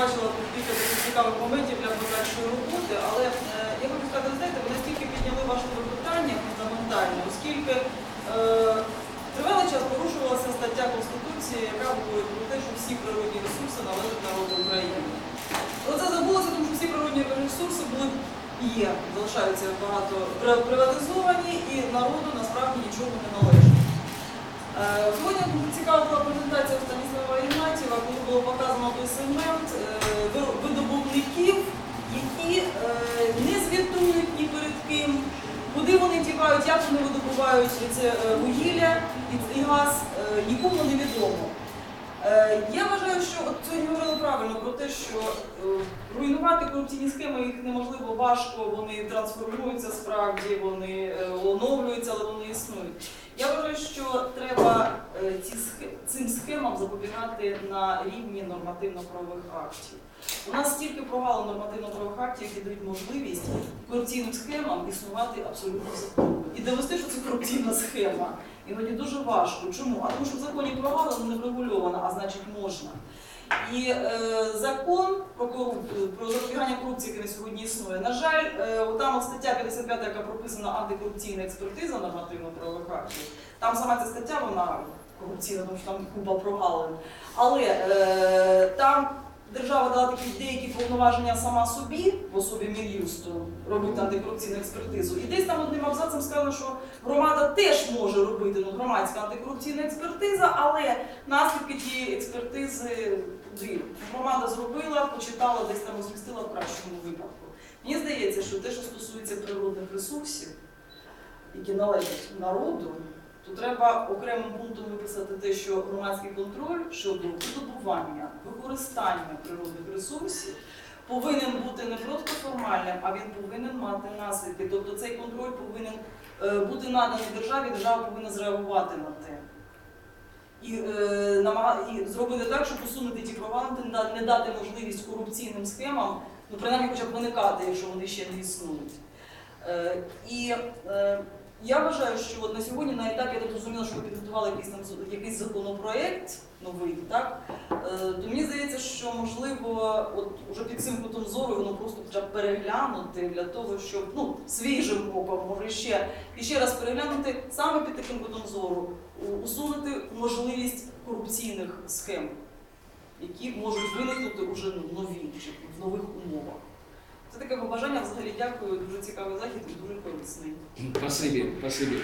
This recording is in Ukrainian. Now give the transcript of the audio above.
побачила тут кілька таких цікавих моментів для подальшої роботи, але е, я хочу сказати, знаєте, ви настільки підняли важливе питання фундаментальне, оскільки е, тривалий час порушувалася стаття Конституції, яка говорить про те, що всі природні ресурси належать народу України. Але це забулося, тому що всі природні ресурси були є, залишаються багато приватизовані, і народу насправді нічого не належить. Е, Сьогодні було показано той сегмент е, видобувників, які е, не звітують ні перед ким, куди вони тікають, як вони видобувають це е, вугілля і- газ, нікому не відомо. Я вважаю, що от сьогодні говорили правильно про те, що руйнувати корупційні схеми їх неможливо важко, вони трансформуються справді, вони оновлюються, але вони існують. Я вважаю, що запобігати на рівні нормативно-правових актів. У нас стільки прогалин нормативно-правових актів, які дають можливість корупційним схемам існувати абсолютно законно. І довести, що це корупційна схема. Іноді дуже важко. Чому? А тому що в законі прогалина не врегульована, а значить можна. І е, закон про корупцію, про запобігання корупції, який на сьогодні існує, на жаль, е, там стаття 55, яка прописана антикорупційна експертиза нормативно-правових актів, там сама ця стаття, вона корупційна, тому що там купа прогалин. Але е, там держава дала такі деякі повноваження сама собі, в особі Мін'юсту, робити антикорупційну експертизу. І десь там одним абзацем сказано, що громада теж може робити ну, громадська антикорупційна експертиза, але наслідки тієї експертизи туди громада зробила, почитала, десь там розмістила в кращому випадку. Мені здається, що те, що стосується природних ресурсів, які належать народу, то треба окремим пунктом виписати те, що громадський контроль щодо видобування, використання природних ресурсів повинен бути не просто формальним, а він повинен мати наслідки. Тобто цей контроль повинен е, бути наданий державі, держава повинна зреагувати на те. І, е, намага- і зробити так, щоб усунути ті провали, не не дати можливість корупційним схемам, ну принаймні хоча б виникати, якщо вони ще не існують. Е, і е, я вважаю, що от на сьогодні на етапі я так зрозуміла, що ви підготували якийсь там якийсь законопроект новий, так? Е, то мені здається, що можливо, от уже під цим кутом зору воно просто б переглянути для того, щоб ну свіжим оком, може ще і ще раз переглянути саме під таким кутом зору, усунути можливість корупційних схем, які можуть виникнути уже ну, нові в нових умовах. Це таке побажання взагалі дякую, дуже цікавий захід і дуже корисний. Спасибі, спасибі.